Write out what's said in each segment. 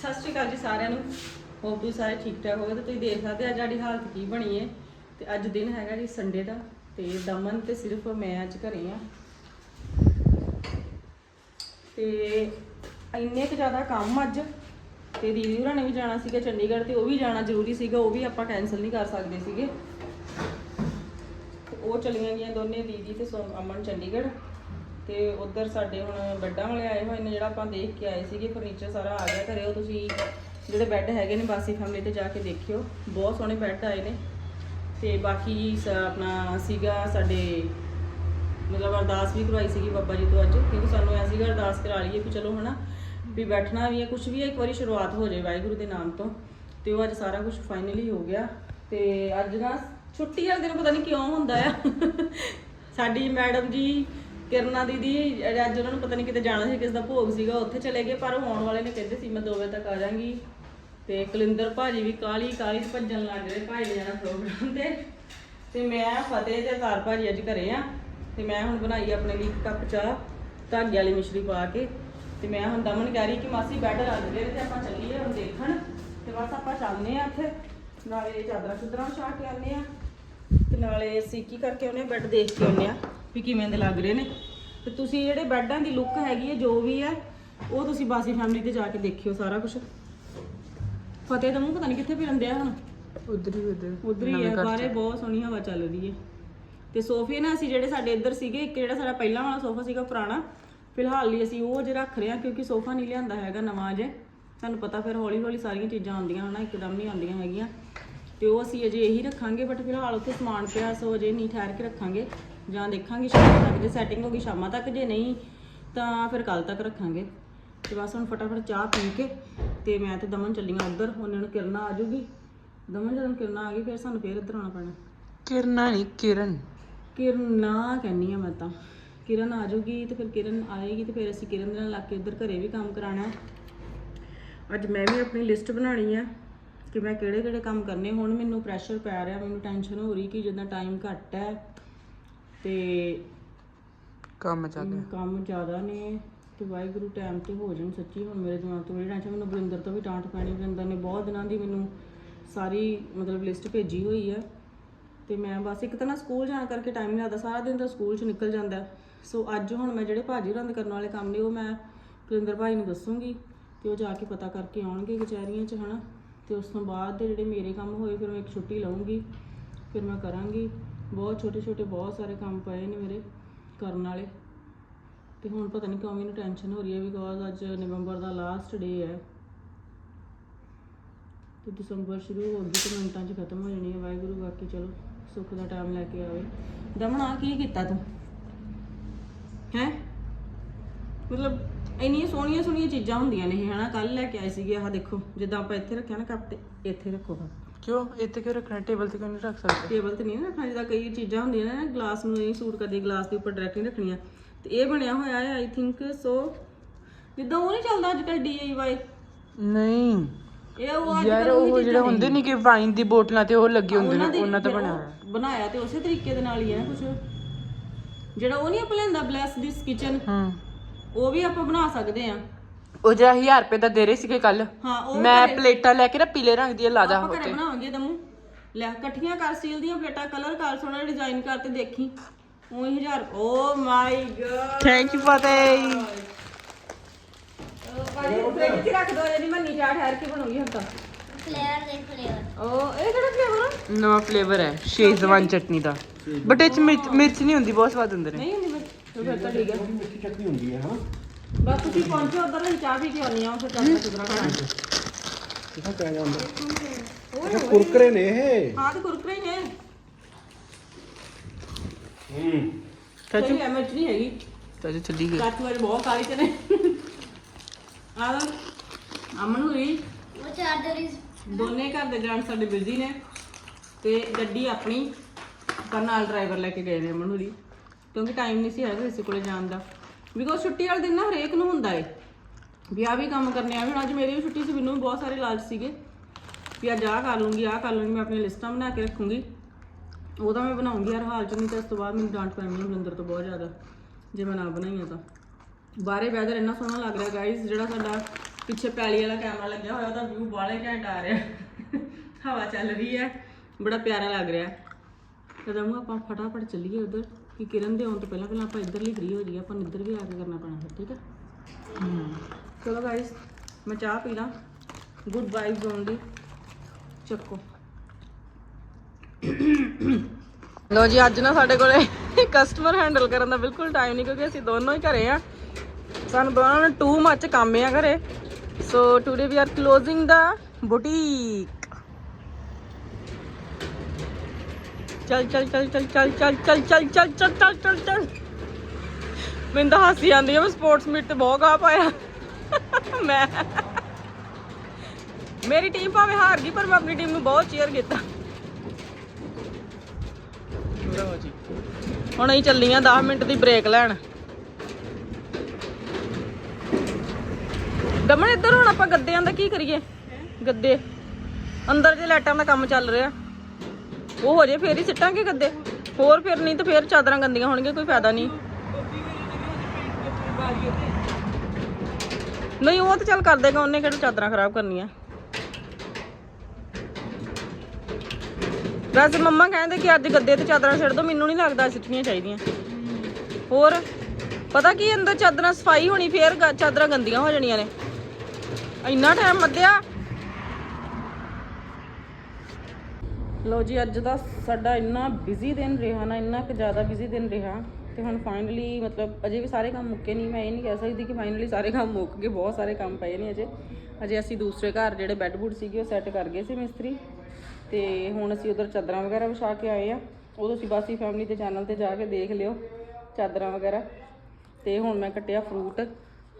ਸਤਿ ਸ਼੍ਰੀ ਅਕਾਲ ਜੀ ਸਾਰਿਆਂ ਨੂੰ। ਹੋਪ ਤੁਸੀਂ ਸਾਰੇ ਠੀਕ ਠਾਕ ਹੋਵੇ ਤੇ ਤੁਸੀਂ ਦੇਖ ਸਕਦੇ ਆ ਅੱਜ ਸਾਡੀ ਹਾਲਤ ਕੀ ਬਣੀ ਹੈ। ਤੇ ਅੱਜ ਦਿਨ ਹੈਗਾ ਜੀ ਸੰਡੇ ਦਾ ਤੇ ਦਮਨ ਤੇ ਸਿਰਫ ਮੈਂ ਅੱਜ ਘਰੇ ਆ ਤੇ ਇੰਨੇ ਕੁ ਜ਼ਿਆਦਾ ਕੰਮ ਅੱਜ। ਤੇ ਦੀਦੀ ਹੋਰਾਂ ਨੇ ਵੀ ਜਾਣਾ ਸੀਗਾ ਚੰਡੀਗੜ੍ਹ ਤੇ ਉਹ ਵੀ ਜਾਣਾ ਜ਼ਰੂਰੀ ਸੀਗਾ, ਉਹ ਵੀ ਆਪਾਂ ਕੈਨਸਲ ਨਹੀਂ ਕਰ ਸਕਦੇ ਸੀਗੇ। ਤੇ ਉਹ ਚਲੀਆਂ ਗਈਆਂ ਦੋਨੇ ਦੀਦੀ ਤੇ ਸੋ ਅਮਨ ਚੰਡੀਗੜ੍ਹ। ਤੇ ਉਧਰ ਸਾਡੇ ਹੁਣ ਬੈੱਡਾਂ ਵਾਲੇ ਆਏ ਹੋਏ ਨੇ, ਜਿਹੜਾ ਆਪਾਂ ਦੇਖ ਕੇ ਆਏ ਸੀਗੇ ਫਰਨੀਚਰ ਸਾਰਾ ਆ ਗਿਆ ਘਰੇ। ਉਹ ਤੁਸੀਂ ਜਿਹੜੇ ਬੈੱਡ ਹੈਗੇ ਨੇ, ਬਾਸੀ ਫੈਮਿਲੀ ਤੇ ਜਾ ਕੇ ਦੇਖਿਓ। ਬਹੁਤ ਸੋਹਣੇ ਬੈੱਡ ਆਏ ਨੇ। ਤੇ ਬਾਕੀ ਸ- ਆਪਣਾ ਸੀਗਾ ਸਾਡੇ, ਮਤਲਬ ਅਰਦਾਸ ਵੀ ਕਰਵਾਈ ਸੀਗੀ ਬਾਬਾ ਜੀ ਤੋਂ ਅੱਜ। ਕਿਉਂਕਿ ਸਾਨੂੰ ਐ ਸੀਗਾ ਅਰਦਾਸ ਕਰਾ ਲਈਏ ਵੀ ਚਲੋ ਹਨਾ, ਵੀ ਬੈਠਣਾ ਵੀ ਹੈ ਕੁਝ ਵੀ ਹੈ, ਇੱਕ ਵਾਰੀ ਸ਼ੁਰੂਆਤ ਹੋ ਜਾਏ ਵਾਹਿਗੁਰੂ ਦੇ ਨਾਮ ਤੋਂ। ਤੇ ਉਹ ਅੱਜ ਸਾਰਾ ਕੁਝ ਫਾਈਨਲੀ ਹੋ ਗਿਆ। ਤੇ ਅੱਜ ਨਾ ਛੁੱਟੀ ਵਾਲੇ ਦਿਨ ਪਤਾ ਨਹੀਂ ਕਿਉਂ ਹੁੰਦਾ ਆ। ਸਾਡੀ ਮੈਡਮ ਜੀ ਕਿਰਨਾ ਦੀਦੀ ਅੱਜ ਉਹਨਾਂ ਨੂੰ ਪਤਾ ਨਹੀਂ ਕਿਤੇ ਜਾਣਾ ਸੀ, ਕਿਸ ਦਾ ਭੋਗ ਸੀਗਾ, ਉੱਥੇ ਚਲੇ ਗਏ, ਪਰ ਆਉਣ ਵਾਲੇ ਨੇ ਕਹਿੰਦੇ ਸੀ, ਮੈਂ 2 ਵਜੇ ਤੱਕ ਆ ਜਾਾਂਗੀ ਤੇ ਕੁਲਿੰਦਰ ਭਾਜੀ ਵੀ ਕਾਲੀ ਕਾਲੀ ਭੱਜਣ ਲੱਗ ਰਹੇ, ਭਾਈ ਜਾਣਾ ਪ੍ਰੋਗਰਾਮ ਤੇ। ਤੇ ਮੈਂ ਫਤਿਹ ਤੇ ਅਵਤਾਰ ਭਾਜੀ ਅੱਜ ਘਰੇ ਆ। ਤੇ ਮੈਂ ਹੁਣ ਬਣਾਈ ਆਪਣੇ ਲਈ ਇੱਕ ਕੱਪ ਚਾਹ, ਧਾਗੇ ਵਾਲੀ ਮਿਸ਼ਰੀ ਪਾ ਕੇ। ਤੇ ਮੈਂ ਹੁਣ ਦਮਨ ਕਹਿ ਰਹੀ ਕਿ ਮਾਸੀ ਬੈੱਡ ਲੱਗ ਗਏ ਤੇ ਆਪਾਂ ਚੱਲੀਏ ਹੁਣ ਦੇਖਣ। ਤੇ ਬਸ ਆਪਾਂ ਚੱਲਨੇ ਆ ਇੱਥੇ। ਨਾਲੇ ਚਾਦਰਾਂ ਚੁਦਰਾਂ ਛਾ ਕੇ ਆਨੇ ਆ। ਤੇ ਨਾਲੇ ਅਸੀਂ ਕੀ ਕਰਕੇ ਆਉਨੇ ਬੈੱਡ ਦੇਖ ਕੇ ਆਉਨੇ ਆ। ਵੀ ਕਿਵੇਂ ਦੇ ਲੱਗ ਰਹੇ ਨੇ। ਤੇ ਤੁਸੀਂ ਜਿਹੜੇ ਬੈੱਡਾਂ ਦੀ ਲੁੱਕ ਹੈਗੀ ਹੈ ਜੋ ਵੀ ਹੈ ਉਹ ਤੁਸੀਂ ਬਾਸੀ ਫੈਮਿਲੀ ਤੇ ਜਾ ਕੇ ਦੇਖਿਓ ਸਾਰਾ ਕੁਝ ਫਤਿਹ ਦਾ ਮੂੰਹ ਪਤਾ ਨਹੀਂ ਕਿੱਥੇ ਫਿਰਨ ਡਿਆ ਹੁਣ। ਉਧਰ ਹੀ ਉਧਰ। ਉਧਰ ਹੀ ਹੈ ਬਾਹਰੇ ਬਹੁਤ ਸੋਹਣੀ ਹਵਾ ਚੱਲ ਰਹੀ ਹੈ। ਤੇ ਸੋਫੇ ਨਾ ਅਸੀਂ ਜਿਹੜੇ ਸਾਡੇ ਇੱਧਰ ਸੀਗੇ ਇੱਕ ਜਿਹੜਾ ਸਾਡਾ ਪਹਿਲਾਂ ਵਾਲਾ ਸੋਫਾ ਸੀਗਾ ਪੁਰਾਣਾ ਫਿਲਹਾਲ ਲਈ ਅਸੀਂ ਉਹ ਜੇ ਰੱਖ ਰਹੇ ਹਾਂ ਕਿਉਂਕਿ ਸੋਫਾ ਨਹੀਂ ਲਿਆਂਦਾ ਹੈਗਾ ਨਵਾਂ ਜੇ ਤੁਹਾਨੂੰ ਪਤਾ ਫਿਰ ਹੌਲੀ ਹੌਲੀ ਸਾਰੀਆਂ ਚੀਜ਼ਾਂ ਆਉਂਦੀਆਂ ਹਨਾ ਇੱਕਦਮ ਨਹੀਂ ਆਉਂਦੀਆਂ ਹੈਗੀਆਂ। ਤੇ ਉਹ ਅਸੀਂ ਅਜੇ ਇਹੀ ਰੱਖਾਂਗੇ ਬਟ ਫਿਲਹਾਲ ਉੱਥੇ ਸਮਾਨ ਪਿਆ ਸੋ ਅਜੇ ਨਹੀਂ ਠਹਿਰ ਕੇ ਰੱਖਾਂਗੇ। ਜਾਂ ਦੇਖਾਂਗੇ ਸ਼ਾਮ ਤੱਕ ਜੇ ਸੈਟਿੰਗ ਹੋ ਗਈ ਸ਼ਾਮਾਂ ਤੱਕ ਜੇ ਨਹੀਂ ਤਾਂ ਫਿਰ ਕੱਲ ਤੱਕ ਰੱਖਾਂਗੇ। ਤੇ ਬਸ ਹੁਣ ਫਟਾਫਟ ਚਾਹ ਪੀ ਕੇ ਤੇ ਮੈਂ ਤੇ ਦਮਨ ਚੱਲੀਆਂ ਉੱਧਰ ਉਹਨਾਂ ਨੂੰ ਕਿਰਨਾ ਆ ਜਾਊਗੀ। ਦਮਨ ਜਦੋਂ ਕਿਰਨਾ ਆ ਗਈ ਫਿਰ ਸਾਨੂੰ ਫੇਰ ਇੱਧਰ ਆਉਣਾ ਪੈਣਾ। ਕਿਰਨਾ ਨਹੀਂ ਕਿਰਨ। ਕਿਰਨਾ ਕਹਿੰਨੀ ਆ ਮੈਂ ਤਾਂ। ਕਿਰਨ ਆ ਜਾਊਗੀ ਤੇ ਫਿਰ ਕਿਰਨ ਆਏਗੀ ਤੇ ਫਿਰ ਅਸੀਂ ਕਿਰਨ ਦੇ ਨਾਲ ਲੱਗ ਕੇ ਉੱਧਰ ਘਰੇ ਵੀ ਕੰਮ ਕਰਾਣਾ। ਅੱਜ ਮੈਂ ਵੀ ਆਪਣੀ ਲਿਸਟ ਬਣਾਣੀ ਆ ਕਿ ਮੈਂ ਕਿਹੜੇ ਕਿਹੜੇ ਕੰਮ ਕਰਨੇ। ਹੁਣ ਮੈਨੂੰ ਪ੍ਰੈਸ਼ਰ ਪੈ ਰਿਹਾ ਮੈਨੂੰ ਟੈਨਸ਼ਨ ਹੋ ਰਹੀ ਕਿ ਜਿੱਦਾਂ ਟਾਈਮ ਘੱਟ ਹੈ। ਤੇ ਕੰਮ ਚੱਲ ਕੰਮ ਜ਼ਿਆਦਾ ਨੇ ਤੇ ਵਾਹਿਗੁਰੂ ਟਾਈਮ ਤੇ ਹੋ ਜਾਣ ਸੱਚੀ ਹੁਣ ਮੇਰੇ ਦਿਮਾਗ ਤੋਂ ਬੜੀ ਟੈਨਸ਼ਨ ਮੈਨੂੰ ਬਰਿੰਦਰ ਤੋਂ ਵੀ ਡਾਂਟ ਪੈਣੀ ਬਰਿੰਦਰ ਨੇ ਬਹੁਤ ਦਿਨਾਂ ਦੀ ਮੈਨੂੰ ਸਾਰੀ ਮਤਲਬ ਲਿਸਟ ਭੇਜੀ ਹੋਈ ਹੈ ਤੇ ਮੈਂ ਬਸ ਇੱਕ ਤਾਂ ਨਾ ਸਕੂਲ ਜਾਣ ਕਰਕੇ ਟਾਈਮ ਨਹੀਂ ਲੱਗਦਾ ਸਾਰਾ ਦਿਨ ਤਾਂ ਸਕੂਲ 'ਚ ਨਿਕਲ ਜਾਂਦਾ। ਸੋ ਅੱਜ ਹੁਣ ਮੈਂ ਜਿਹੜੇ ਭਾਜੀ ਹੋਰਾਂ ਦੇ ਕਰਨ ਵਾਲੇ ਕੰਮ ਨੇ ਉਹ ਮੈਂ ਬਰਿੰਦਰ ਭਾਈ ਨੂੰ ਦੱਸੂਗੀ ਤੇ ਉਹ ਜਾ ਕੇ ਪਤਾ ਕਰਕੇ ਆਉਣਗੇ ਕਚਹਿਰੀਆਂ 'ਚ ਹਨਾ। ਤੇ ਉਸ ਤੋਂ ਬਾਅਦ ਦੇ ਜਿਹੜੇ ਮੇਰੇ ਕੰਮ ਹੋਏ ਫਿਰ ਮੈਂ ਇੱਕ ਛੁੱਟੀ ਲਵਾਂਗੀ ਫਿਰ ਮੈਂ ਕਰਾਂਗੀ। ਬਹੁਤ ਛੋਟੇ ਛੋਟੇ ਬਹੁਤ ਸਾਰੇ ਕੰਮ ਪਏ ਨੇ ਮੇਰੇ ਕਰਨ ਵਾਲੇ। ਤੇ ਹੁਣ ਪਤਾ ਨਹੀਂ ਕਿਉਂ ਮੈਨੂੰ ਟੈਨਸ਼ਨ ਹੋ ਰਹੀ ਹੈ ਬਿਕੋਜ਼ ਅੱਜ ਨਵੰਬਰ ਦਾ ਲਾਸਟ ਡੇ ਹੈ। ਤੇ ਦਸੰਬਰ ਸ਼ੁਰੂ ਹੋ ਗਈ ਤੇ ਮਿੰਟਾਂ 'ਚ ਖਤਮ ਹੋ ਜਾਣੀ ਹੈ। ਵਾਹਿਗੁਰੂ ਬਾਕੀ ਚਲੋ ਸੁੱਖ ਦਾ ਟਾਈਮ ਲੈ ਕੇ ਆਵੇ। ਦਮਣਾ, ਕੀ ਕੀਤਾ ਤੂੰ? ਹੈ? ਮਤਲਬ ਇੰਨੀਆਂ ਸੋਹਣੀਆਂ ਸੋਹਣੀਆਂ ਚੀਜ਼ਾਂ ਹੁੰਦੀਆਂ ਨੇ ਇਹ, ਹਨਾ? ਕੱਲ ਲੈ ਕੇ ਆਏ ਸੀਗੇ। ਆਹ ਦੇਖੋ, ਜਿੱਦਾਂ ਆਪਾਂ ਇੱਥੇ ਰੱਖਿਆ ਨਾ ਕੱਪ ਤੇ, ਇੱਥੇ ਰੱਖੋ। ਕਿਉਂ? ਇੱਥੇ ਕਿਉਂ ਰੱਖਣਾ ਟੇਬਲ ਤੇ ਕਿਉਂ ਨਹੀਂ ਰੱਖ ਸਕਦੇ? ਟੇਬਲ ਤੇ ਨਹੀਂ ਰੱਖਣਾ ਜਿੱਦਾਂ ਕਈ ਚੀਜ਼ਾਂ ਹੁੰਦੀਆਂ ਨੇ ਨਾ ਗਲਾਸ ਨੂੰ ਨਹੀਂ ਸੂਟ ਕਰਦੀ ਗਲਾਸ ਦੇ ਉੱਪਰ ਡਾਇਰੈਕਟ ਨਹੀਂ ਰੱਖਣੀਆਂ। ਤੇ ਇਹ ਬਣਿਆ ਹੋਇਆ ਹੈ ਆਈ ਥਿੰਕ ਸੋ ਜਿੱਦਾਂ ਉਹ ਨਹੀਂ ਚੱਲਦਾ ਅੱਜ ਕੱਲ ਡੀਆਈਵਾਈ ਨਹੀਂ। ਇਹ ਉਹ ਅੱਜ ਯਾਰ ਉਹ ਜਿਹੜੇ ਹੁੰਦੇ ਨਹੀਂ ਕਿ ਵਾਈਨ ਦੀ ਬੋਤਲਾਂ ਤੇ ਉਹ ਲੱਗੇ ਹੁੰਦੇ ਨੇ ਉਹਨਾਂ ਤੋਂ ਹੋਇਆ। ਬਣਾਇਆ ਤੇ ਉਸੇ ਤਰੀਕੇ ਦੇ ਨਾਲ ਹੀ ਹੈ ਕੁਝ ਜਿਹੜਾ ਉਹ ਨਹੀਂ ਆਪਾਂ ਲੈਂਦਾ ਬਲੈਸ ਦਿਸ ਕਿਚਨ ਹੂੰ। ਉਹ ਵੀ ਆਪਾਂ ਬਣਾ ਸਕਦੇ ਆ ਉਹ ਜਿਹੜਾ 1000 ਰੁਪਏ ਦਾ ਦੇ ਰਹੇ ਸੀਗੇ ਕੱਲ ਹਾਂ ਉਹ ਮੈਂ ਪਲੇਟਾਂ ਲੈ ਕੇ ਨਾ ਪੀਲੇ ਰੰਗ ਦੀਆਂ ਲਾ ਦਾਂ ਆਪਾਂ ਘਰੇ ਬਣਾਵਾਂਗੇ ਦਮੂ। ਲੈ ਇਕੱਠੀਆਂ ਕਰ ਸਟੀਲ ਦੀਆਂ ਪਲੇਟਾਂ ਕਲਰ ਕਰ ਸੋਹਣਾ ਡਿਜ਼ਾਈਨ ਕਰ ਤੇ ਦੇਖੀ। ਉਹੀ ਹਜ਼ਾਰ ਓ my god thank you Fateh ਭਾਜੀ ਫ੍ਰਿਜ 'ਚ ਰੱਖ ਦੋ ਜਿਹੜੀ ਮੰਨੀ ਚਾਹ ਠਹਿਰ ਕੇ ਬਣੂਗੀ ਹੁਣ ਤਾਂ। ਫਲੇਵਰ ਦੇ ਫਲੇਵਰ ਉਹ ਇਹ ਕਿਹੜਾ ਫਲੇਵਰ ਆ? ਨਵਾਂ ਫਲੇਵਰ ਹੈ ਸ਼ੇਜ਼ਵਾਨ ਚਟਨੀ ਦਾ। ਬਟ ਇਹ ਚ ਮਿਰਚ ਮਿਰਚ ਨਹੀਂ ਹੁੰਦੀ ਬਹੁਤ ਸਵਾਦ ਹੁੰਦੇ ਨੇ। ਨਹੀਂ ਹੁੰਦੀ ਬਸ ਫਿਰ ਤਾਂ ਠੀਕ ਹੈ। ਮਿੱਠੀ ਚਟਨੀ ਹੁੰਦੀ ਹੈ ਹਾਂ। ਬਸ ਤੁਸੀਂ ਪਹੁੰਚੋ ਉਧਰ ਅਸੀਂ ਚਾਹ ਪੀ ਕੇ ਆਉਣੀ ਆ ਫਿਰ ਚਾਹ ਚੁਦਰਾ ਖਾਣਾ ਕਿਥਾ ਪੈ ਜਾਂਦਾ? ਅੱਛਾ ਕੁਰਕਰੇ ਨੇ ਇਹ? ਹਾਂ ਤੇ ਕੁਰਕਰੇ ਹੀ ਨੇ। ਹੂੰ। ਚਾਚੂ। ਹੈ ਮਿਰਚ ਨਹੀਂ ਹੈਗੀ। ਚਾਚੂ ਚੱਲੀ ਗਈ। ਚਾਚੂ ਵਾਲੇ ਬਹੁਤ ਕਾਲੀ ਚ ਨੇ। ਆ ਲਓ। ਅਮਨ ਹੋਈ ਉਹ ਚਾਰਜਰ ਇਸ ਦੋਨੇ ਘਰ ਦੇ ਜਾਣ ਸਾਡੇ ਬਿਜ਼ੀ ਨੇ। ਤੇ ਗੱਡੀ ਆਪਣੀ ਪਰ ਨਾਲ ਡਰਾਈਵਰ ਲੈ ਕੇ ਗਏ ਨੇ ਅਮਨ ਹੋਰੀ। ਕਿਉਂਕਿ ਟਾਈਮ ਨਹੀਂ ਸੀ ਹੈਗਾ ਕਿਸੇ ਕੋਲੇ ਜਾਣ ਦਾ। ਬਿਕੋਜ਼ ਛੁੱਟੀ ਵਾਲੇ ਦਿਨ ਨਾ ਹਰੇਕ ਨੂੰ ਹੁੰਦਾ ਏ। ਵੀ ਆਹ ਵੀ ਕੰਮ ਕਰਨੇ ਆ। ਵੀ ਹੁਣ ਅੱਜ ਮੇਰੀ ਵੀ ਛੁੱਟੀ ਸੀ, ਮੈਨੂੰ ਵੀ ਬਹੁਤ ਸਾਰੇ ਲਾਲਚ ਸੀਗੇ। ਵੀ ਅੱਜ ਆਹ ਕਰ ਲੂੰਗੀ, ਆਹ ਕਰ ਲੂੰਗੀ, ਮੈਂ ਆਪਣੀ ਲਿਸਟਾਂ ਬਣਾ ਕੇ ਰੱਖੂੰਗੀ। ਉਹ ਤਾਂ ਮੈਂ ਬਣਾਉਂਗੀ ਹਰ ਹਾਲ ਚ ਨਹੀਂ ਤਾਂ ਇਸ ਤੋਂ ਬਾਅਦ ਮੈਨੂੰ ਡਾਂਟ ਪੈਣੀ ਹੈ ਬਲਿੰਦਰ ਤੋਂ ਬਹੁਤ ਜ਼ਿਆਦਾ, ਜੇ ਮੈਂ ਨਾ ਬਣਾਈਆਂ ਤਾਂ। ਬਾਹਰੇ ਵੈਦਰ ਇੰਨਾ ਸੋਹਣਾ ਲੱਗ ਰਿਹਾ ਗਾਇਸ ਜਿਹੜਾ ਸਾਡਾ ਪਿੱਛੇ ਪੈਲੀ ਵਾਲਾ ਕੈਮਰਾ ਲੱਗਿਆ ਹੋਇਆ, ਉਹਦਾ ਵਿਊ ਬਾਲੇ ਘੈਂਟ ਆ ਰਿਹਾ। ਹਵਾ ਚੱਲ ਰਹੀ ਹੈ, ਬੜਾ ਪਿਆਰਾ ਲੱਗ ਰਿਹਾ। ਕਦਮ ਆਪਾਂ ਫਟਾਫਟ ਚੱਲੀਏ ਉਧਰ, ਕਿ ਕਿਰਨ ਦੇ ਆਉਣ ਤੋਂ ਪਹਿਲਾਂ ਪਹਿਲਾਂ ਆਪਾਂ ਇੱਧਰਲੀ ਫ੍ਰੀ ਹੋ ਜਾਈਏ, ਆਪਾਂ ਨੂੰ ਇੱਧਰ ਵੀ ਆ ਕੇ ਕਰਨਾ ਪੈਣਾ ਫਿਰ, ਠੀਕ ਹੈ ਚਲੋ ਗਾਇਸ ਮੈਂ ਚਾਹ ਪੀ ਲਾਂ। ਗੁੱਡ ਵਾਈਬਸ ਓਨਲੀ ਚੱਕੋ। ਲੋ ਜੀ, ਅੱਜ ਨਾ ਸਾਡੇ ਕੋਲੇ ਕਸਟਮਰ ਹੈਂਡਲ ਕਰਨ ਦਾ ਬਿਲਕੁਲ ਟਾਈਮ ਨਹੀਂ, ਕਿਉਂਕਿ ਅਸੀਂ ਦੋਨੋਂ ਹੀ ਘਰੇ ਆ। ਸਾਨੂੰ ਦੋਨਾਂ ਨੂੰ ਟੂ ਮੱਚ ਕੰਮ ਆ ਘਰੇ। So today we are closing the boutique ਚੱਲ ਚੱਲ ਚੱਲ ਚੱਲ ਚੱਲ ਚੱਲ ਚੱਲ ਚੱਲ ਚੱਲ ਚੱਲ ਚੱਲ ਚੱਲ ਚੱਲ ਮੈਨੂੰ ਤਾਂ ਹਾਸੀ ਆਉਂਦੀ ਆ ਮੈਂ ਸਪੋਰਟਸ ਮੀਟ ਤੇ ਬਹੁਤ ਗਾ ਪਾਇਆ ਮੈਂ ਮੇਰੀ ਟੀਮ ਭਾਵੇਂ ਹਾਰ ਗਈ ਪਰ ਮੈਂ ਆਪਣੀ ਟੀਮ ਨੂੰ ਬਹੁਤ ਚੀਅਰ ਕੀਤਾ ਲਓ ਜੀ ਹੁਣ ਅਸੀਂ ਚੱਲੀਆਂ 10 ਮਿੰਟ ਦੀ ਬ੍ਰੇਕ ਲੈਣ ਦਮਨ ਇੱਧਰ ਹੁਣ ਆਪਾਂ ਗੱਦਿਆਂ ਦਾ ਕੀ ਕਰੀਏ ਗੱਦੇ ਅੰਦਰ ਜੇ ਲਾਈਟਾਂ ਦਾ ਕੰਮ ਚੱਲ ਰਿਹਾ ਉਹ ਹੋ ਜੇ ਫੇਰ ਹੀ ਸਿੱਟਾਂਗੇ ਗੱਦੇ। ਹੋਰ ਫਿਰ ਨਹੀਂ ਤਾਂ ਫੇਰ ਚਾਦਰਾਂ ਗੰਦੀਆਂ ਹੋਣਗੀਆਂ, ਕੋਈ ਫਾਇਦਾ ਨਹੀਂ। ਨਹੀਂ, ਉਹ ਤਾਂ ਚੱਲ ਕਰ ਦੇਗਾ, ਉਹਨੇ ਕਿਹੜਾ ਚਾਦਰਾਂ ਖਰਾਬ ਕਰਨੀਆਂ। ਵੈਸੇ ਮੰਮਾ ਕਹਿੰਦੇ ਕਿ ਅੱਜ ਗੱਦੇ ਤੇ ਚਾਦਰਾਂ ਛੱਡ ਦੋ, ਮੈਨੂੰ ਨਹੀਂ ਲੱਗਦਾ ਸਿੱਟਣੀਆਂ ਚਾਹੀਦੀਆਂ। ਹੋਰ, ਪਤਾ ਕੀ ਅੰਦਰ ਚਾਦਰਾਂ ਸਫ਼ਾਈ ਹੋਣੀ, ਫੇਰ ਚਾਦਰਾਂ ਗੰਦੀਆਂ ਹੋ ਜਾਣੀਆਂ ਨੇ। ਇੰਨਾ ਟਾਈਮ ਮੱਧਿਆ ਲਓ ਜੀ, ਅੱਜ ਦਾ ਸਾਡਾ ਇੰਨਾ ਬਿਜ਼ੀ ਦਿਨ ਰਿਹਾ ਨਾ, ਇੰਨਾ ਕਿ ਜ਼ਿਆਦਾ ਬਿਜ਼ੀ ਦਿਨ ਰਿਹਾ ਤੇ ਹੁਣ ਫਾਈਨਲੀ ਮਤਲਬ ਅਜੇ ਵੀ ਸਾਰੇ ਕੰਮ ਮੁੱਕੇ ਨਹੀਂ, ਮੈਂ ਇਹ ਨਹੀਂ ਕਹਿ ਸਕਦੀ ਕਿ ਫਾਈਨਲੀ ਸਾਰੇ ਕੰਮ ਮੁੱਕ ਗਏ, ਬਹੁਤ ਸਾਰੇ ਕੰਮ ਪਏ ਨੇ ਅਜੇ। ਅਜੇ ਅਸੀਂ ਦੂਸਰੇ ਘਰ ਜਿਹੜੇ ਬੈੱਡ ਬੁੱਡ ਸੀਗੇ, ਉਹ ਸੈੱਟ ਕਰ ਗਏ ਸੀ ਮਿਸਤਰੀ ਤੇ ਹੁਣ ਅਸੀਂ ਉਧਰ ਚਾਦਰਾਂ ਵਗੈਰਾ ਵਿਛਾ ਕੇ ਆਏ ਆ। ਉਹ ਤੁਸੀਂ ਬਾਸੀ ਫੈਮਿਲੀ ਦੇ ਚੈਨਲ ਤੇ ਜਾ ਕੇ ਦੇਖ ਲਿਓ ਚਾਦਰਾਂ ਵਗੈਰਾ। ਤੇ ਹੁਣ ਮੈਂ ਕੱਟਿਆ ਫਰੂਟ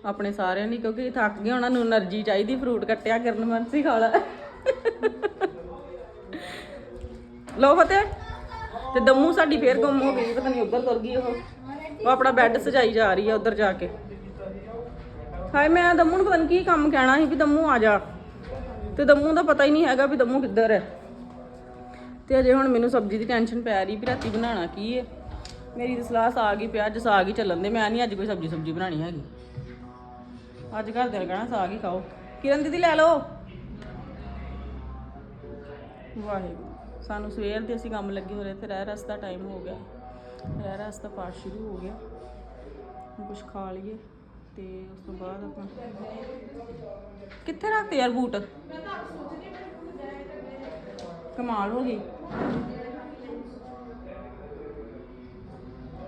ਆਪਣੇ ਸਾਰਿਆਂ ਨੇ ਕਿਉਂਕਿ ਥੱਕ ਗਏ ਉਹਨਾਂ ਨੂੰ એનર્ਜੀ ਚਾਹੀਦੀ ਫਰੂਟ ਕੱਟਿਆ ਕਰਨ ਮਨ ਸੀ ਖਾਲਾ ਲੋ ਫਤਿਹ। ਤੇ ਦਮੂ ਸਾਡੀ ਫੇਰ ਗੁੰਮ ਹੋ ਗਈ, ਪਤਾ ਨਹੀਂ ਉੱਧਰ ਤੁਰ ਗਈ ਉਹ। ਉਹ ਆਪਣਾ ਬੈੱਡ ਸਜਾਈ ਜਾ ਰਹੀ ਆ ਉੱਧਰ ਜਾ ਕੇ। ਹਾਏ, ਮੈਂ ਦਮੂ ਨੂੰ ਪਤਾ ਨਹੀਂ ਕੀ ਕੰਮ ਕਹਿਣਾ ਸੀ ਵੀ ਦਮੂ ਆ ਜਾ। ਤੇ ਦਮੂ ਦਾ ਪਤਾ ਹੀ ਨਹੀਂ ਹੈਗਾ ਵੀ ਦਮੂ ਕਿੱਧਰ ਹੈ। ਤੇ ਅਜੇ ਹੁਣ ਮੈਨੂੰ ਸਬਜ਼ੀ ਦੀ ਟੈਨਸ਼ਨ ਪੈ ਰਹੀ ਵੀ ਰਾਤੀ ਬਣਾਉਣਾ ਕੀ ਹੈ। ਮੇਰੀ ਤਾਂ ਸਲਾਹ ਸਾਗ ਹੀ ਪਿਆ, ਅੱਜ ਸਾਗ ਹੀ ਚੱਲਣ ਦੇ। ਮੈਂ ਨਹੀਂ ਅੱਜ ਕੋਈ ਸਬਜ਼ੀ ਸਬਜ਼ੀ ਬਣਾਣੀ ਹੈਗੀ। ਅੱਜ ਘਰ ਦੇ ਕਹਿਣਾ ਸਾਗ ਹੀ ਖਾਓ। ਕਿਰਨ ਦੀਦੀ ਲੈ ਲਓ। ਵਾਹਿਗੁਰੂ। ਸਾਨੂੰ ਸਵੇਰ ਦੇ ਅਸੀਂ ਕੰਮ ਲੱਗੇ ਹੋ ਰਹੇ ਤੇ ਰਹਿ ਰਸ ਦਾ ਟਾਈਮ ਹੋ ਗਿਆ। ਰਹਿ ਰਸ ਦਾ ਪਾਠ ਸ਼ੁਰੂ ਹੋ ਗਿਆ। ਹੁਣ ਕੁਝ ਖਾ ਲਈਏ ਤੇ ਉਸ ਤੋਂ ਬਾਅਦ ਆਪਾਂ ਕਿੱਥੇ ਰੱਖਤੇ ਯਾਰ ਬੂਟ? ਕਮਾਲ ਹੋ ਗਈ।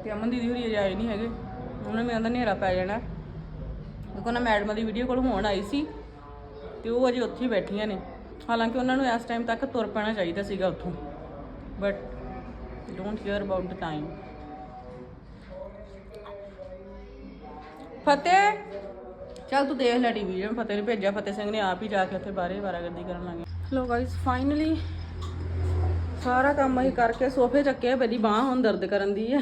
ਤੇ ਅਮਨ ਦੀਦੀ ਹੋਰੀ ਅਜੇ ਆਏ ਨਹੀਂ ਹੈਗੇ। ਉਹਨਾਂ ਨੇ ਕਹਿੰਦਾ ਹਨੇਰਾ ਪੈ ਜਾਣਾ। ਦੇਖੋ ਨਾ ਮੈਡਮ ਦੀ ਵੀਡੀਓ ਕੋਲ ਹੋਣ ਆਈ ਸੀ ਤੇ ਉਹ ਅਜੇ ਉੱਥੇ ਹੀ ਬੈਠੀਆਂ ਨੇ। ਹਾਲਾਂਕਿ ਉਹਨਾਂ ਨੂੰ ਇਸ ਟਾਈਮ ਤੱਕ ਤੁਰ ਪੈਣਾ ਚਾਹੀਦਾ ਸੀਗਾ ਉੱਥੋਂ। But don't care about the time Fateh! ਚੱਲ ਤੂੰ ਦੇਖ ਲੈ ਟੀਵੀ ਜਿਵੇਂ ਫਤਿਹ ਨੇ ਭੇਜਿਆ। ਫਤਿਹ ਸਿੰਘ ਨੇ ਆਪ ਹੀ ਜਾ ਕੇ ਉੱਥੇ ਬਾਰੇ ਬਾਰਾਗਰਦੀ ਕਰਨ ਲੱਗੇ ਲੋ ਗਾਇਸ ਫਾਈਨਲੀ ਸਾਰਾ ਕੰਮ ਅਸੀਂ ਕਰਕੇ ਸੋਫੇ ਚੱਕੇ ਮੇਰੀ ਬਾਹ ਹੁਣ ਦਰਦ ਕਰਨ ਦੀ ਹੈ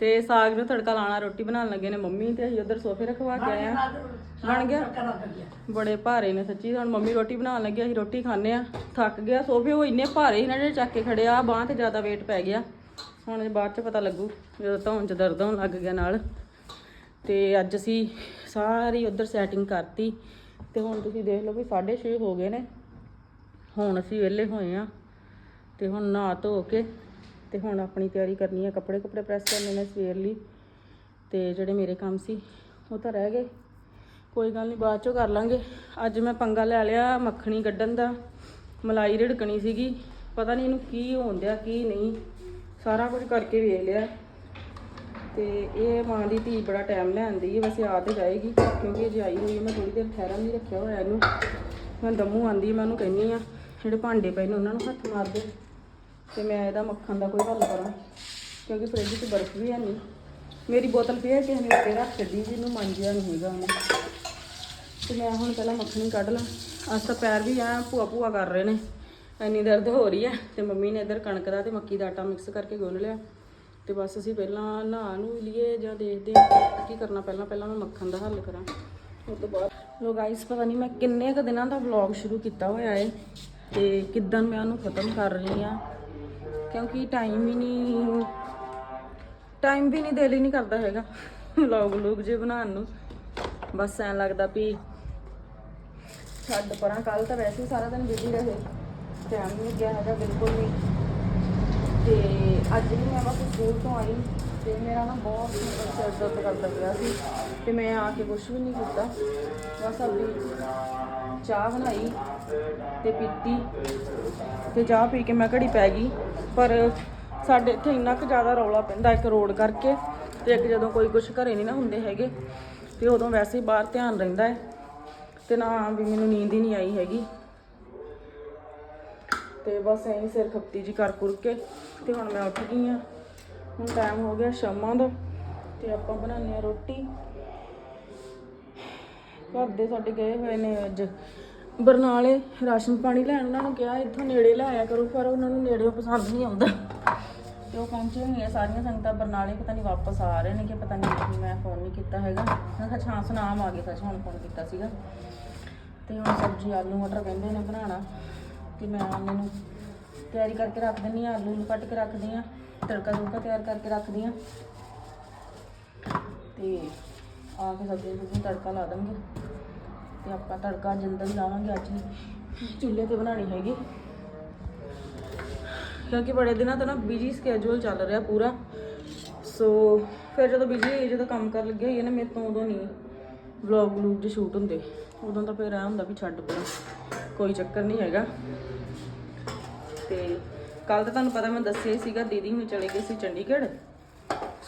ਤੇ ਸਾਗ ਨੂੰ ਤੜਕਾ ਲਾਣਾ ਰੋਟੀ ਬਣਾਉਣ ਲੱਗੇ ਨੇ ਮੰਮੀ ਤੇ ਅਸੀਂ ਉਧਰ ਸੋਫੇ ਰਖਵਾ ਕੇ ਆਏ ਆ। ਬਣ ਗਿਆ? ਬੜੇ ਭਾਰੇ ਨੇ ਸੱਚੀ ਹੁਣ ਮੰਮੀ ਰੋਟੀ ਬਣਾਉਣ ਲੱਗੇ ਅਸੀਂ ਰੋਟੀ ਖਾਣੇ ਆ ਥੱਕ ਗਿਆ ਸੋਫੇ ਉਹ ਇੰਨੇ ਭਾਰੇ ਸੀ ਨਾ ਜਿਹੜੇ ਚੱਕ ਕੇ ਖੜੇ ਆ ਬਾਹ ਤੇ ਜ਼ਿਆਦਾ weight ਪੈ ਗਿਆ। ਹੁਣ ਬਾਅਦ ਚ ਪਤਾ ਲੱਗੂ ਜਦੋਂ ਧੌਣ ਚ ਦਰਦ ਹੋਣ ਲੱਗ ਗਿਆ ਨਾਲ। ਤੇ ਅੱਜ ਅਸੀਂ ਸਾਰੀ ਉਧਰ ਸੈਟਿੰਗ ਕਰਤੀ। ਤੇ ਹੁਣ ਤੁਸੀਂ ਦੇਖ ਲਓ ਵੀ 6:30 ਹੋ ਗਏ ਨੇ। ਹੁਣ ਅਸੀਂ ਵਿਹਲੇ ਹੋਏ ਆ ਤੇ ਹੁਣ ਨਹਾ ਧੋ ਕੇ ਤੇ ਹੁਣ ਆਪਣੀ ਤਿਆਰੀ ਕਰਨੀ ਹੈ। ਕੱਪੜੇ ਕੱਪੜੇ ਪ੍ਰੈਸ ਕਰਨੇ ਨੇ ਸਵੇਰ ਲਈ। ਤੇ ਜਿਹੜੇ ਮੇਰੇ ਕੰਮ ਸੀ ਉਹ ਤਾਂ ਰਹਿ ਗਏ। ਕੋਈ ਗੱਲ ਨਹੀਂ, ਬਾਅਦ ਚੋਂ ਕਰ ਲਾਂਗੇ। ਅੱਜ ਮੈਂ ਪੰਗਾ ਲੈ ਲਿਆ ਮੱਖਣੀ ਕੱਢਣ ਦਾ, ਮਲਾਈ ਰਿੜਕਣੀ ਸੀਗੀ। ਪਤਾ ਨਹੀਂ ਇਹਨੂੰ ਕੀ ਹੋਣ ਡਿਆ, ਕੀ ਨਹੀਂ। ਸਾਰਾ ਕੁਝ ਕਰਕੇ ਵੇਖ ਲਿਆ। ਤੇ ਇਹ ਮਾਂ ਦੀ ਧੀ ਬੜਾ ਟਾਈਮ ਲੈਂਦੀ ਹੈ ਵੈਸੇ ਆ ਤੇ ਜਾਏਗੀ ਕਿਉਂਕਿ ਅਜੇ ਆਈ ਹੋਈ ਹੈ ਮੈਂ ਥੋੜੀ ਦੇਰ ਠਹਿਰਨ ਨਹੀਂ ਰੱਖਿਆ ਹੋਇਆ ਇਹਨੂੰ। ਮੈਂ ਦਮੂ ਆਂਦੀ, ਮੈਂ ਉਹਨੂੰ ਕਹਿੰਨੀ ਆ, ਜਿਹੜੇ ਭਾਂਡੇ ਪਏ ਨੇ ਉਹਨਾਂ ਨੂੰ ਹੱਥ ਮਾਰ ਦੇ। ਤੇ ਮੈਂ ਇਹਦਾ ਮੱਖਣ ਦਾ ਕੋਈ ਹੱਲ ਕਰਾਂ, ਕਿਉਂਕਿ ਫ੍ਰਿਜ 'ਚ ਬਰਫ਼ ਵੀ ਹੈ ਨਹੀਂ ਮੇਰੀ ਬੋਤਲ ਫੇਰ ਕਿਸੇ ਨੇ ਉੱਤੇ ਰੱਖ ਦਿੱਤੀ, ਜਿਹਨੂੰ ਇਹਨੂੰ ਨਹੀਂ ਹੈਗਾ ਉਹਨੇ। ਤੇ ਮੈਂ ਹੁਣ ਪਹਿਲਾਂ ਮੱਖਣੀ ਕੱਢ ਲਾਂ। ਅੱਜ ਤਾਂ ਪੈਰ ਵੀ ਆ ਭੂਆ ਭੂਆ ਕਰ ਰਹੇ ਨੇ। ਇੰਨੀ ਦਰਦ ਹੋ ਰਹੀ ਹੈ ਤੇ ਮੰਮੀ ਨੇ ਇੱਧਰ ਕਣਕ ਦਾ ਤੇ ਮੱਕੀ ਦਾ ਆਟਾ ਮਿਕਸ ਕਰਕੇ ਗੁੰਨ ਲਿਆ। ਤੇ ਬਸ ਅਸੀਂ ਪਹਿਲਾਂ ਨਹਾ ਨੂੰ ਲਈਏ ਜਾਂ ਦੇਖਦੇ ਹਾਂ ਕੀ ਕਰਨਾ। ਪਹਿਲਾਂ ਪਹਿਲਾਂ ਮੈਂ ਮੱਖਣ ਦਾ ਹੱਲ ਕਰਾਂ। ਉਸ ਤੋਂ ਬਾਅਦ ਲੋ ਗਾਇਸ ਪਤਾ ਨਹੀਂ ਮੈਂ ਕਿੰਨੇ ਕ ਦਿਨਾਂ ਦਾ ਵਲੌਗ ਸ਼ੁਰੂ ਕੀਤਾ ਹੋਇਆ ਹੈ ਤੇ ਕਿਦਾਂ ਮੈਂ ਉਹਨੂੰ ਖਤਮ ਕਰ ਰਹੀ ਆ। ਕਿਉਂਕਿ ਟਾਈਮ ਹੀ ਨਹੀਂ ਟਾਈਮ ਵੀ ਨਹੀਂ ਦਿਲ ਹੀ ਨਹੀਂ ਕਰਦਾ ਹੈਗਾ ਵਲੌਗ ਲੂਗ ਜੇ ਬਣਾਉਣ ਨੂੰ। ਬਸ ਐਂ ਲੱਗਦਾ ਵੀ ਛੱਡ ਪਰਾਂ ਕੱਲ ਤਾਂ ਵੈਸੇ ਹੀ ਸਾਰਾ ਦਿਨ ਬਿਜ਼ੀ ਰਹੇ। ਟਾਈਮ ਨਹੀਂ ਗਿਆ ਹੈਗਾ, ਬਿਲਕੁਲ ਵੀ। ਤੇ ਅੱਜ ਵੀ ਮੈਂ ਬਸ ਸਕੂਲ ਤੋਂ ਆਈ। ਤੇ ਮੇਰਾ ਨਾ ਬਹੁਤ ਮਤਲਬ ਸਿਰ ਦਰਦ ਕਰਦਾ ਪਿਆ ਸੀ। ਤੇ ਮੈਂ ਆ ਕੇ ਕੁਝ ਵੀ ਨਹੀਂ ਕੀਤਾ। ਬਸ ਆਪਣੀ ਚਾਹ ਬਣਾਈ ਤੇ ਪੀਤੀ। ਤੇ ਚਾਹ ਪੀ ਕੇ ਮੈਂ ਘੜੀ ਪੈ ਗਈ। ਪਰ ਸਾਡੇ ਇੱਥੇ ਇੰਨਾ ਕੁ ਜ਼ਿਆਦਾ ਰੌਲਾ ਪੈਂਦਾ ਇੱਕ ਰੋਡ ਕਰਕੇ। ਤੇ ਇੱਕ ਜਦੋਂ ਕੋਈ ਕੁਝ ਘਰੇ ਨਹੀਂ ਨਾ ਹੁੰਦੇ ਹੈਗੇ, ਤੇ ਉਦੋਂ ਵੈਸੇ ਹੀ ਬਾਹਰ ਧਿਆਨ ਰਹਿੰਦਾ ਹੈ। ਤੇ ਨਾ ਵੀ ਮੈਨੂੰ ਨੀਂਦ ਹੀ ਨਹੀਂ ਆਈ ਹੈਗੀ। ਤੇ ਬਸ ਐਂ ਸਿਰ ਖਪਤੀ ਜੀ ਕਰ ਕੁਰ ਕੇ, ਤੇ ਹੁਣ ਮੈਂ ਉੱਠ ਗਈ ਆ ਹੁਣ ਟਾਈਮ ਹੋ ਗਿਆ ਸ਼ਾਮਾਂ ਦਾ, ਤੇ ਆਪਾਂ ਬਣਾਉਂਦੇ ਆ ਰੋਟੀ। ਘਰ ਦੇ ਸਾਡੇ ਗਏ ਹੋਏ ਨੇ ਅੱਜ। ਬਰਨਾਲੇ ਰਾਸ਼ਨ ਪਾਣੀ ਲੈਣ, ਉਹਨਾਂ ਨੂੰ ਕਿਹਾ ਇੱਥੋਂ ਨੇੜੇ ਲੈ ਆਇਆ ਕਰੋ, ਪਰ ਉਹਨਾਂ ਨੂੰ ਨੇੜਿਓਂ ਪਸੰਦ ਨਹੀਂ ਆਉਂਦਾ। ਤੇ ਉਹ ਪਹੁੰਚੇ ਹੋਈਆਂ ਸਾਰੀਆਂ ਸੰਗਤਾਂ ਬਰਨਾਲੇ ਪਤਾ ਨਹੀਂ ਵਾਪਸ ਆ ਰਹੇ ਨੇ ਕਿ ਪਤਾ ਨਹੀਂ ਕੀ ਮੈਂ ਫੋਨ ਨਹੀਂ ਕੀਤਾ ਹੈਗਾ। ਮੈਂ ਕਿਹਾ ਛਾਂ ਸੁਨਾਮ ਆ ਗਏ ਸੱਚ, ਹੁਣ ਫੋਨ ਕੀਤਾ ਸੀਗਾ। ਤੇ ਹੁਣ ਸਬਜ਼ੀ, ਆਲੂ, ਮਟਰ ਕਹਿੰਦੇ ਨੇ ਬਣਾਉਣਾ, ਤੇ ਮੈਂ ਉਹਨਾਂ ਨੂੰ ਤਿਆਰੀ ਕਰਕੇ ਰੱਖ ਦਿੰਦੀ ਆ ਆਲੂ ਨੂੰ ਕੱਟ ਕੇ ਰੱਖਦੀ ਆ ਤੜਕਾ ਤੁੜਕਾ ਤਿਆਰ ਕਰਕੇ ਰੱਖਦੀ ਆ ਤੇ ਆ ਕੇ ਸਬਜ਼ੀ ਨੂੰ ਤੜਕਾ ਲਾ ਦਾਂਗੇ ਤੇ ਆਪਾਂ ਤੜਕਾ ਜਿੰਦਾ ਹੀ ਲਾਵਾਂਗੇ, ਅੱਜ ਹੀ ਚੁੱਲ੍ਹੇ ਤੇ ਬਣਾਣੀ ਹੈਗੀ। ਕਿਉਂਕਿ ਬੜੇ ਦਿਨਾਂ ਤੋਂ ਨਾ ਬਿਜ਼ੀ ਸਕੇਜੂਲ ਚੱਲ ਰਿਹਾ ਪੂਰਾ। ਸੋ ਫਿਰ ਜਦੋਂ ਬਿਜ਼ੀ ਜਦੋਂ ਕੰਮ ਕਰਨ ਲੱਗੇ ਹੋਈਏ ਨਾ, ਮੇਰੇ ਤੋਂ ਉਦੋਂ ਨਹੀਂ ਵਲੌਗ ਵਲੂਗ ਜੇ ਸ਼ੂਟ ਹੁੰਦੇ। ਉਦੋਂ ਤਾਂ ਫਿਰ ਆ ਹੁੰਦਾ ਵੀ ਛੱਡ ਪਰਾਂ, ਕੋਈ ਚੱਕਰ ਨਹੀਂ ਹੈਗਾ। ਤੇ ਕੱਲ ਤਾਂ ਤੁਹਾਨੂੰ ਪਤਾ ਮੈਂ ਦੱਸਿਆ ਹੀ ਸੀਗਾ, ਦੀਦੀ ਹੁਣ ਚਲੇ ਗਏ ਸੀ ਚੰਡੀਗੜ੍ਹ।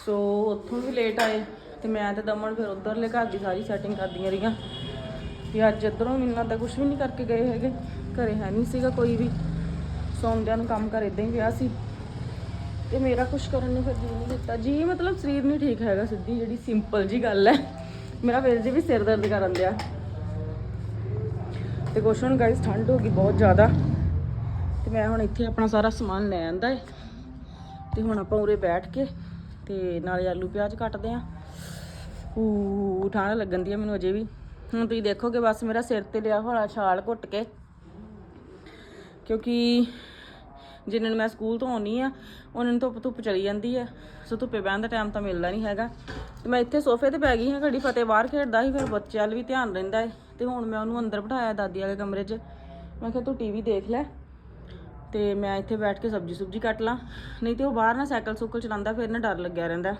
ਸੋ ਉੱਥੋਂ ਵੀ ਲੇਟ ਆਏ, ਤੇ ਮੈਂ ਤੇ ਦਮਨ ਫਿਰ ਉਧਰਲੇ ਘਰ ਦੀ ਸਾਰੀ ਸੈਟਿੰਗ ਕਰਦੀਆਂ ਰਹੀਆਂ। ਤੇ ਅੱਜ ਇੱਧਰੋਂ ਮੈਨੂੰ ਤਾਂ ਕੁਝ ਵੀ ਨਹੀਂ ਕਰਕੇ ਗਏ ਹੈਗੇ। ਘਰੇ ਹੈ ਨਹੀਂ ਸੀਗਾ ਕੋਈ ਵੀ। ਸੌਂਦਿਆਂ ਨੂੰ ਕੰਮ ਕਰ ਇਦਾਂ ਹੀ ਪਿਆ ਸੀ। ਤੇ ਮੇਰਾ ਕੁਝ ਕਰਨ ਨੂੰ ਫਿਰ ਜੀ ਨਹੀਂ ਦਿੱਤਾ ਜੀ ਮਤਲਬ ਸਰੀਰ ਨਹੀਂ ਠੀਕ ਹੈਗਾ ਸਿੱਧੀ, ਜਿਹੜੀ ਸਿੰਪਲ ਜੀ ਗੱਲ ਹੈ। ਮੇਰਾ ਫਿਰ ਜੀ ਵੀ ਸਿਰ ਦਰਦ ਕਰਨ ਦਿਆ। ਤੇ ਕੁਛ ਹੁਣ ਗਾਇਸ ਠੰਡ ਹੋ ਗਈ ਬਹੁਤ ਜ਼ਿਆਦਾ। ਤੇ ਮੈਂ ਹੁਣ ਇੱਥੇ ਆਪਣਾ ਸਾਰਾ ਸਮਾਨ ਲੈ ਆਂਦਾ ਏ। ਤੇ ਹੁਣ ਆਪਾਂ ਉਰੇ ਬੈਠ ਕੇ ਤੇ ਨਾਲੇ ਆਲੂ ਪਿਆਜ਼ ਕੱਟਦੇ ਆਂ। ਊ ਠੰਡ ਲੱਗਣ ਦੀ ਆ ਮੈਨੂੰ ਅਜੇ ਵੀ। ਹੁਣ ਤੁਸੀਂ ਦੇਖੋਗੇ ਬਸ ਮੇਰਾ ਸਿਰ ਤੇ ਲਿਆ ਹੋਇਆ ਛਾਲ ਘੁੱਟ ਕੇ। ਕਿਉਂਕਿ ਜਿਨ੍ਹਾਂ ਨੂੰ ਮੈਂ ਸਕੂਲ ਤੋਂ ਆਉਣੀ ਆ ਉਹਨਾਂ ਨੂੰ ਧੁੱਪ ਧੁੱਪ ਚਲੀ ਜਾਂਦੀ ਆ ਸੋ ਧੁੱਪੇ ਬਹਿਣ ਦਾ ਟਾਈਮ ਤਾਂ ਮਿਲਦਾ ਨਹੀਂ ਹੈਗਾ। ਤੇ ਮੈਂ ਇੱਥੇ ਸੋਫੇ ਤੇ ਪੈ ਗਈ ਹਾਂ, ਘੜੀ ਫਤਿਹ ਬਾਹਰ ਖੇਡਦਾ ਸੀ, ਫਿਰ ਬੱਚਿਆਂ ਵੱਲ ਵੀ ਧਿਆਨ ਰਹਿੰਦਾ ਹੈ। ਤੇ ਹੁਣ ਮੈਂ ਉਹਨੂੰ ਅੰਦਰ ਬਿਠਾਇਆ ਦਾਦੀ ਵਾਲੇ ਕਮਰੇ 'ਚ। ਮੈਂ ਕਿਹਾ, ਤੂੰ ਟੀਵੀ ਦੇਖ ਲੈ। ਤੇ ਮੈਂ ਇੱਥੇ ਬੈਠ ਕੇ ਸਬਜ਼ੀ ਸੁਬਜੀ ਕੱਟ ਲਾਂ। ਨਹੀਂ ਤੇ ਉਹ ਬਾਹਰ ਨਾ ਸਾਈਕਲ ਸੁਕਲ ਚਲਾਉਂਦਾ, ਫਿਰ ਨਾ ਡਰ ਲੱਗਿਆ ਰਹਿੰਦਾ।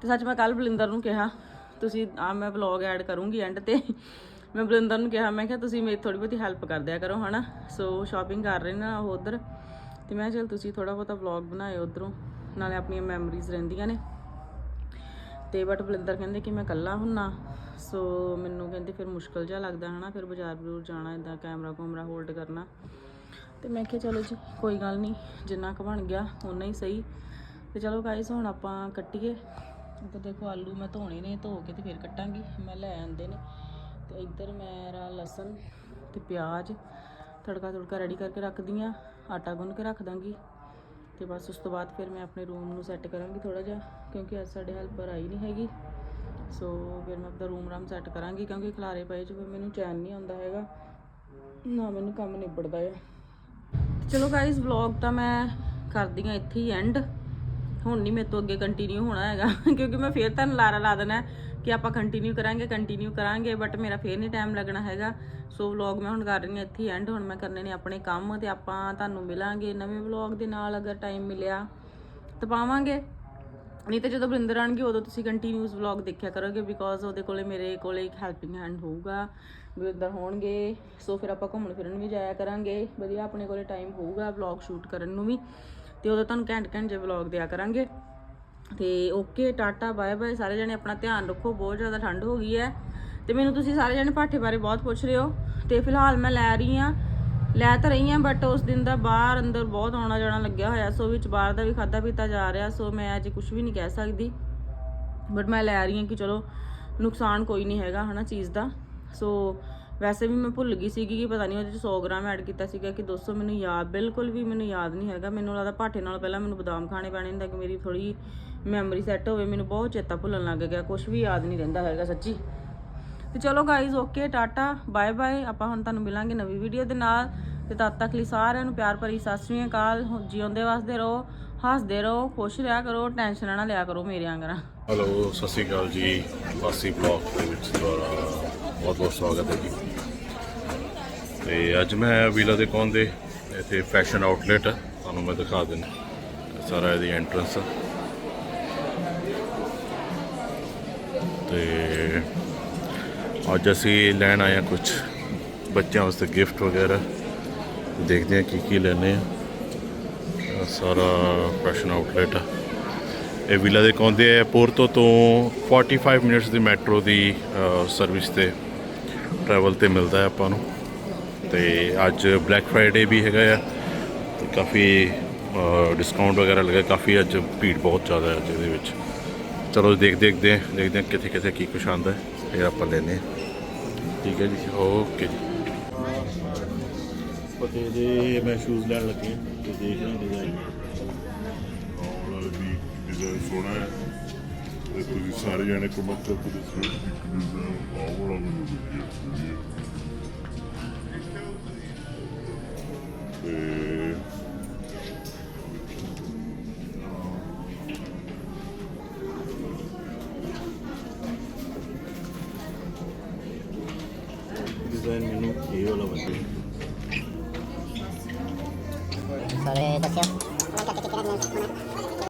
ਤੇ ਸੱਚ ਮੈਂ ਕੱਲ ਬਲਿੰਦਰ ਨੂੰ ਕਿਹਾ, ਤੁਸੀਂ ਆ ਮੈਂ ਵਲੌਗ ਐਡ ਕਰੂੰਗੀ ਐਂਡ ਤੇ। ਮੈਂ ਬਲਿੰਦਰ ਨੂੰ ਕਿਹਾ, ਮੈਂ ਕਿਹਾ, ਤੁਸੀਂ ਮੇਰੀ ਥੋੜੀ ਬਹੁਤੀ ਹੈਲਪ ਕਰ ਦਿਆ ਕਰੋ, ਹਨਾ? ਸੋ ਸ਼ਾਪਿੰਗ ਕਰ ਰਹੇ ਨਾ ਉਹ ਉਧਰ। ਤੇ ਮੈਂ ਕਿਹਾ, ਚਲ ਤੁਸੀਂ ਥੋੜਾ ਬਹੁਤਾ ਵਲੌਗ ਬਣਾਇਓ ਉਧਰੋਂ, ਨਾਲੇ ਆਪਣੀਆਂ ਮੈਮਰੀਜ਼ ਰਹਿੰਦੀਆਂ ਨੇ। ਤੇ ਬਟ ਬਲਿੰਦਰ ਕਹਿੰਦੇ ਕਿ ਮੈਂ ਇਕੱਲਾ ਹੁੰਨਾ। ਸੋ ਮੈਨੂੰ ਕਹਿੰਦੇ ਫਿਰ ਮੁਸ਼ਕਲ ਜਿਹਾ ਲੱਗਦਾ, ਹਨਾ? ਫਿਰ ਬਾਜ਼ਾਰ ਬਜ਼ੂਰ ਜਾਣਾ ਇਦਾਂ ਕੈਮਰਾ ਕੂਮਰਾ ਹੋਲਡ ਕਰਨਾ। ਤੇ ਮੈਂ ਕਿਹਾ, ਚਲੋ ਜੀ, ਕੋਈ ਗੱਲ ਨਹੀਂ, ਜਿੰਨਾ ਕੁ ਬਣ ਗਿਆ, ਓਨਾ ਹੀ ਸਹੀ। ਤੇ ਚਲੋ ਗਾਇਸ ਹੁਣ ਆਪਾਂ ਕੱਟੀਏ। ਇੱਧਰ ਦੇਖੋ, ਆਲੂ ਮੈਂ ਧੋਣੇ ਨੇ, ਧੋ ਕੇ ਤੇ ਫਿਰ ਕੱਟਾਂਗੀ। ਮੈਂ ਲੈ ਆਂਦੇ ਨੇ। ਤੇ ਇੱਧਰ ਮੇਰਾ ਲਸਣ ਤੇ ਪਿਆਜ਼ ਤੜਕਾ ਤੁੜਕਾ ਰੈਡੀ ਕਰਕੇ ਰੱਖਦੀ ਆ ਆਟਾ ਗੁੰਨ ਕੇ ਰੱਖ ਦਾਂਗੀ ਤੇ ਬਸ ਉਸ ਤੋਂ ਬਾਅਦ ਫਿਰ ਮੈਂ ਆਪਣੇ ਰੂਮ ਨੂੰ ਸੈੱਟ ਕਰਾਂਗੀ ਥੋੜਾ ਜਿਹਾ ਕਿਉਂਕਿ ਅੱਜ ਸਾਡੇ ਹੈਲਪਰ ਆਈ ਨਹੀਂ ਹੈਗੀ। ਸੋ ਫਿਰ ਮੈਂ ਆਪਣਾ ਰੂਮ ਰਾਮ ਸੈੱਟ ਕਰਾਂਗੀ ਕਿਉਂਕਿ ਖਲਾਰੇ ਪਏ ਚ ਫਿਰ ਮੈਨੂੰ ਚੈਨ ਨਹੀਂ ਆਉਂਦਾ ਹੈਗਾ, ਨਾ ਮੈਨੂੰ ਕੰਮ ਨਿਬੜਦਾ ਆ। ਚਲੋ ਗਾਇਸ ਵਲੌਗ ਤਾਂ ਮੈਂ ਕਰਦੀ ਆ ਇੱਥੇ ਹੀ ਐਂਡ ਹੁਣ ਨਹੀਂ ਮੇਰੇ ਤੋਂ ਅੱਗੇ ਕੰਟੀਨਿਊ ਹੋਣਾ ਹੈਗਾ, ਕਿਉਂਕਿ ਮੈਂ ਫੇਰ ਤੁਹਾਨੂੰ ਲਾਰਾ ਲਾ ਦੇਣਾ। ਕਿ ਆਪਾਂ ਕੰਟੀਨਿਊ ਕਰਾਂਗੇ ਕੰਟੀਨਿਊ ਕਰਾਂਗੇ ਬਟ ਮੇਰਾ ਫੇਰ ਨਹੀਂ ਟਾਈਮ ਲੱਗਣਾ ਹੈਗਾ। ਸੋ ਵਲੌਗ ਮੈਂ ਹੁਣ ਕਰ ਰਹੀ ਹਾਂ, ਇੱਥੇ ਐਂਡ ਹੁਣ ਮੈਂ ਕਰਨੇ ਨੇ ਆਪਣੇ ਕੰਮ ਤੇ ਆਪਾਂ ਤੁਹਾਨੂੰ ਮਿਲਾਂਗੇ ਨਵੇਂ ਵਲੌਗ ਦੇ ਨਾਲ ਅਗਰ ਟਾਈਮ ਮਿਲਿਆ। ਤਾਂ ਪਾਵਾਂਗੇ। ਨਹੀਂ ਤਾਂ ਜਦੋਂ ਬਰਿੰਦਰ ਆਣਗੇ, ਉਦੋਂ ਤੁਸੀਂ ਕੰਟੀਨਿਊਸ ਵਲੌਗ ਦੇਖਿਆ ਕਰੋਗੇ ਬਿਕੋਜ਼ ਉਹਦੇ ਕੋਲੇ ਮੇਰੇ ਕੋਲੇ ਇੱਕ ਹੈਲਪਿੰਗ ਹੈਂਡ ਹੋਊਗਾ। ਬਰਿੰਦਰ ਹੋਣਗੇ ਸੋ ਫਿਰ ਆਪਾਂ ਘੁੰਮਣ ਫਿਰਨ ਵੀ ਜਾਇਆ ਕਰਾਂਗੇ। ਵਧੀਆ, ਆਪਣੇ ਕੋਲੇ ਟਾਈਮ ਹੋਊਗਾ ਵਲੌਗ ਸ਼ੂਟ ਕਰਨ ਨੂੰ ਵੀ। ਤੇ ਉਦੋਂ ਤੁਹਾਨੂੰ ਘੈਂਟ ਘੈਂਟ ਜਿਹੇ ਵਲੌਗ ਦਿਆ ਕਰਾਂਗੇ। ਤੇ ਓਕੇ ਟਾਟਾ ਬਾਏ ਬਾਏ ਸਾਰੇ ਜਣੇ ਆਪਣਾ ਧਿਆਨ ਰੱਖੋ, ਬਹੁਤ ਜ਼ਿਆਦਾ ਠੰਡ ਹੋ ਗਈ ਹੈ। ਤੇ ਮੈਨੂੰ ਤੁਸੀਂ ਸਾਰੇ ਜਣੇ ਪਾਠੇ ਬਾਰੇ ਬਹੁਤ ਪੁੱਛ ਰਹੇ ਹੋ। ਤੇ ਫਿਲਹਾਲ ਮੈਂ ਲੈ ਰਹੀ ਆ ਲੈ ਤਾਂ ਰਹੀ ਆ ਬਟ ਉਸ ਦਿਨ ਦਾ ਬਾਹਰ ਅੰਦਰ ਬਹੁਤ ਆਉਣਾ ਜਾਣਾ ਲੱਗਿਆ ਹੋਇਆ ਸੋ ਵਿੱਚ ਬਾਹਰ ਦਾ ਵੀ ਖਾਦਾ ਪੀਤਾ ਜਾ ਰਿਹਾ ਸੋ ਮੈਂ ਅੱਜ ਕੁਝ ਵੀ ਨਹੀਂ ਕਹਿ ਸਕਦੀ। ਬਟ ਮੈਂ ਲੈ ਰਹੀ ਹਾਂ ਕਿ ਚਲੋ, ਨੁਕਸਾਨ ਕੋਈ ਨਹੀਂ ਹੈਗਾ, ਹਨਾ, ਚੀਜ਼ ਦਾ। ਸੋ ਵੈਸੇ ਵੀ ਮੈਂ ਭੁੱਲ ਗਈ ਸੀਗੀ ਕਿ ਪਤਾ ਨਹੀਂ ਉਹਦੇ ਚ 100 ਗ੍ਰਾਮ ਐਡ ਕੀਤਾ ਸੀਗਾ ਕਿ 200 ਮੈਨੂੰ ਯਾਦ, ਬਿਲਕੁਲ ਵੀ ਮੈਨੂੰ ਯਾਦ ਨਹੀਂ ਹੈਗਾ। ਮੈਨੂੰ ਲੱਗਦਾ ਪਾਠੇ ਨਾਲ ਪਹਿਲਾਂ ਮੈਨੂੰ ਬਦਾਮ ਖਾਣੇ ਪੈਣੇ ਹੁੰਦੇ ਕਿ ਮੇਰੀ ਥੋੜੀ ਮੈਮਰੀ ਸੈੱਟ ਹੋਵੇ, ਮੈਨੂੰ ਬਹੁਤ ਚੇਤਾ ਭੁੱਲਣ ਲੱਗ ਗਿਆ ਕੁਝ ਵੀ ਯਾਦ ਨਹੀਂ ਰਹਿੰਦਾ ਹੈਗਾ ਸੱਚੀ। ਤੇ ਚਲੋ guys okay tata bye bye ਆਪਾਂ ਹੁਣ ਤੁਹਾਨੂੰ ਮਿਲਾਂਗੇ ਨਵੀਂ ਵੀਡੀਓ ਦੇ ਨਾਲ। ਤੇ ਤਦ ਤੱਕ ਲਈ ਸਾਰਿਆਂ ਨੂੰ ਪਿਆਰ ਭਰੀ ਸਤਿ ਸ੍ਰੀ ਅਕਾਲ ਜਿਉਂਦੇ ਵਸਦੇ ਰਹੋ, ਹੱਸਦੇ ਰਹੋ, ਖੁਸ਼ ਰਿਹਾ ਕਰੋ ਟੈਨਸ਼ਨ ਨਾ ਲਿਆ ਕਰੋ ਮੇਰੇ ਆਂਗਰਾ। ਹੈਲੋ ਸਤਿ ਸ਼੍ਰੀ ਅਕਾਲ ਜੀ, ਵਾਸੀ ਬਲੌਗ ਦੇ ਵਿੱਚ ਤੁਹਾਡਾ ਬਹੁਤ ਬਹੁਤ ਸਵਾਗਤ ਹੈ ਜੀ। ਤੇ ਅੱਜ ਮੈਂ ਵੀਲਾ ਦੇ ਕੌਣ ਦੇ, ਇੱਥੇ ਫੈਸ਼ਨ ਆਊਟਲੈਟ ਤੁਹਾਨੂੰ ਮੈਂ ਦਿਖਾ ਦਿੰਦਾ, ਸਾਰਾ ਇਹਦੀ ਐਂਟਰੈਂਸ ਤੇ ਅੱਜ ਅਸੀਂ ਲੈਣ ਆਏ ਹਾਂ ਕੁਝ ਬੱਚਿਆਂ ਵਾਸਤੇ ਗਿਫਟ ਵਗੈਰਾ। ਦੇਖਦੇ ਹਾਂ ਕੀ ਕੀ ਲੈਣੇ ਆ ਸਾਰਾ ਫੈਸ਼ਨ ਆਊਟਲੈਟ ਆ। ਇਹ ਵਿਲਾ ਦੇ ਕਹਿੰਦੇ ਹੈ ਪੋਰਤੋ ਤੋਂ 45 ਮਿੰਟਸ ਦੀ ਮੈਟਰੋ ਦੀ ਸਰਵਿਸ ਤੇ ਟਰੈਵਲ ਤੇ ਮਿਲਦਾ ਹੈ ਆਪਾਂ ਨੂੰ। ਤੇ ਅੱਜ ਬਲੈਕ ਫਰਾਈਡੇ ਵੀ ਹੈਗਾ ਆ। ਤੇ ਕਾਫੀ ਡਿਸਕਾਊਂਟ ਵਗੈਰਾ ਲੱਗਾ, ਕਾਫੀ ਅੱਜ ਭੀੜ ਬਹੁਤ ਜ਼ਿਆਦਾ ਹੈ ਅੱਜ ਇਹਦੇ ਵਿੱਚ। ਚਲੋ ਦੇਖ ਦੇਖਦੇ ਹਾਂ ਦੇਖਦੇ ਹਾਂ ਕਿੱਥੇ ਕਿੱਥੇ ਕੀ ਕੁਛ ਆਉਂਦਾ ਹੈ। ਫਿਰ ਆਪਾਂ ਲੈਨੇ ਹਾਂ। ਠੀਕ ਹੈ ਜੀ, ਓਕੇ ਜੀ। ਪਤੇ ਦੇ ਮੈਂ ਸ਼ੂਜ਼ ਲੈਣ ਲੱਗੇ ਤੇ ਦੇਖ ਰਹੇ ਡਿਜ਼ਾਈਨ ਔਰ ਵੀ ਡਿਜ਼ਾਈਨ ਸੋਹਣਾ ਹੈ। ਤੇ ਤੁਸੀਂ ਸਾਰੇ ਜਾਣੇ ਕਮੈਂਟ ਕਰਕੇ ਦੱਸੋ ਕਿ ਡਿਜ਼ਾਈਨ ਆਹ ਵਾਲਾ ਮੈਨੂੰ ਵਧੀਆ ਤੇ